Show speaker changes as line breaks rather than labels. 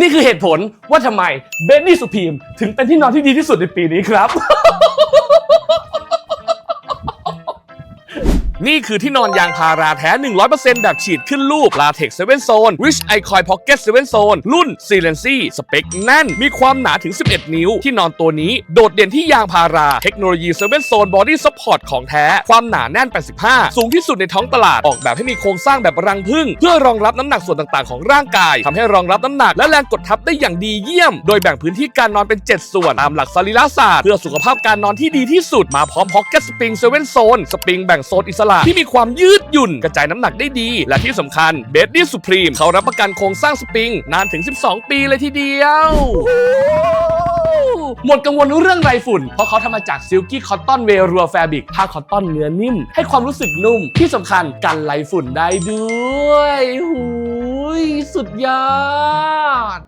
นี่คือเหตุผลว่าทำไมเบนนี่สุพีมถึงเป็นที่นอนที่ดีที่สุดในปีนี้ครับ นี่คือที่นอนยางพาราแท้ 100%แบบฉีดขึ้นรูป Latex 7 Zone Rich i c o i Pocket 7 Zone รุ่น s i l e n c y สเปคแน่น มีความหนาถึง 11 นิ้ว ที่นอนตัวนี้โดดเด่นที่ยางพารา เทคโนโลยี7 Zone Body Support ของแท้ ความหนาแน่น 85 สูงที่สุดในท้องตลาด ออกแบบให้มีโครงสร้างแบบรังผึ้งเพื่อรองรับน้ำหนักส่วนต่างๆ ของร่างกายทำให้รองรับน้ำหนักและแรงกดทับได้อย่างดีเยี่ยม โดยแบ่งพื้นที่การนอนเป็น 7 ส่วนตามหลักสรีระศาสตร์เพื่อสุขภาพการนอนที่ดีที่สุดมาพร้อม Pocket Spring 7 Zone สปริงแบ่งโซนอิสระที่มีความยืดหยุ่นกระจายน้ำหนักได้ดี และที่สำคัญเบดดี้สุพรีมเขารับประกันโครงสร้างสปริง นานถึง 12 ปีเลยทีเดียวหมดกังวลเรื่องไรฝุ่น เพราะเขาทำมาจากซิลกี้คอตตอนเวรัวแฟบิกผ้าคอตตอนเนื้อนิ่ม ให้ความรู้สึกนุ่ม ที่สำคัญกันไรฝุ่นได้ด้วย หูย สุดยอด